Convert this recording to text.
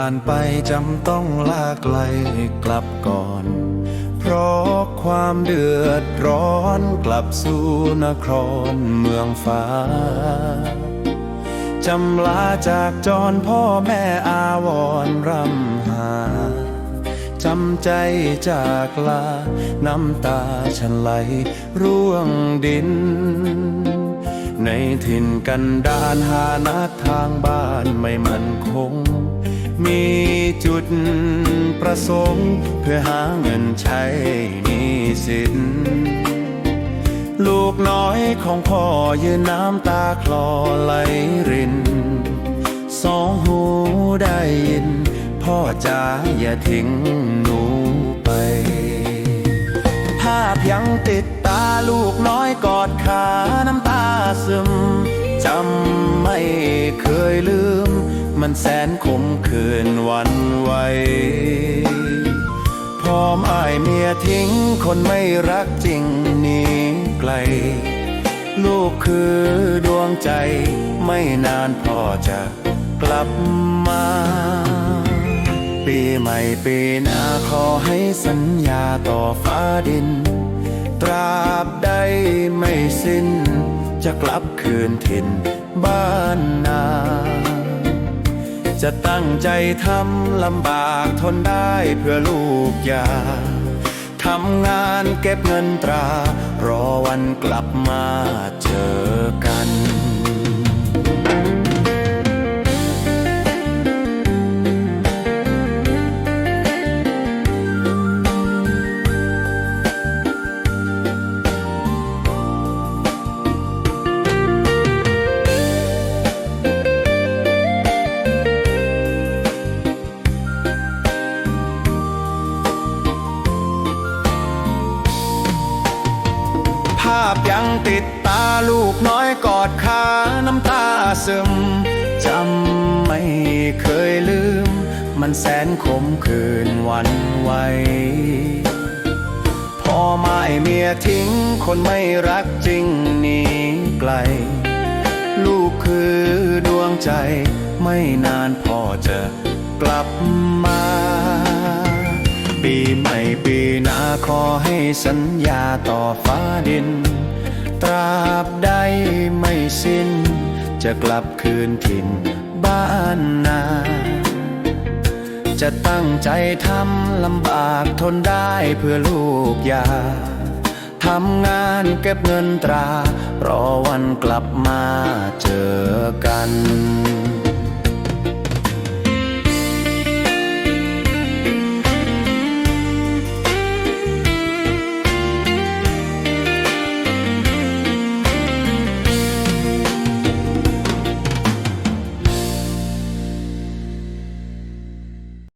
านไปจำต้องลากไกลกลับก่อน เพราะความเดือดร้อนกลับสู่นครเมืองฟ้า จำลาจากจรพ่อแม่อาวรรำหาจำใจจากลา น้ำตาฉันไหลร่วงดิน ในถิ่นกันดานหานักทางบ้านไม่มั่นคง มีจุดประสงค์ เพื่อหาเงินใช้หนี้สิน ลูกน้อยของพ่อยืนน้ำตาคลอไหลริน สองหูได้ยิน พ่อจ๋าอย่าทิ้งหนูไป ภาพยังติดตาลูกน้อยกอดขาน้ำตาซึมจำไม่เคยลืม มันแสนคมคืนวันไหวพร้อมอายเมียทิ้งคนไม่รักจริงนีไกล ลูกคือดวงใจไม่นานพ่อจะกลับมา ปีใหม่ปีหน้าขอให้สัญญาต่อฟ้าดิน ตราบใดไม่สิ้น จะกลับคืนถิ่นบ้านนา จะตั้งใจทำลำบากทนได้เพื่อลูกอยาทำงานเก็บเงินตรา รอวันกลับมาเจาพยังติดตาลูกน้อยกอดขาน้ำตาซึมจำไม่เคยลืม มันแสนขมคืนวันไวพ่อไม่เมียทิ้ง คนไม่รักจริงหนีไกล ลูกคือดวงใจ ไม่นานพ่อจะกลับมา ปีใหม่ ปีหน้าขอให้สัญญาต่อฟ้าดิน ตราบใดไม่สิ้น จะกลับคืนถิ่นบ้านนา จะตั้งใจทำลำบากทนได้เพื่อลูกยาทำงานเก็บเงินตรา รอวันกลับมาเจอกัน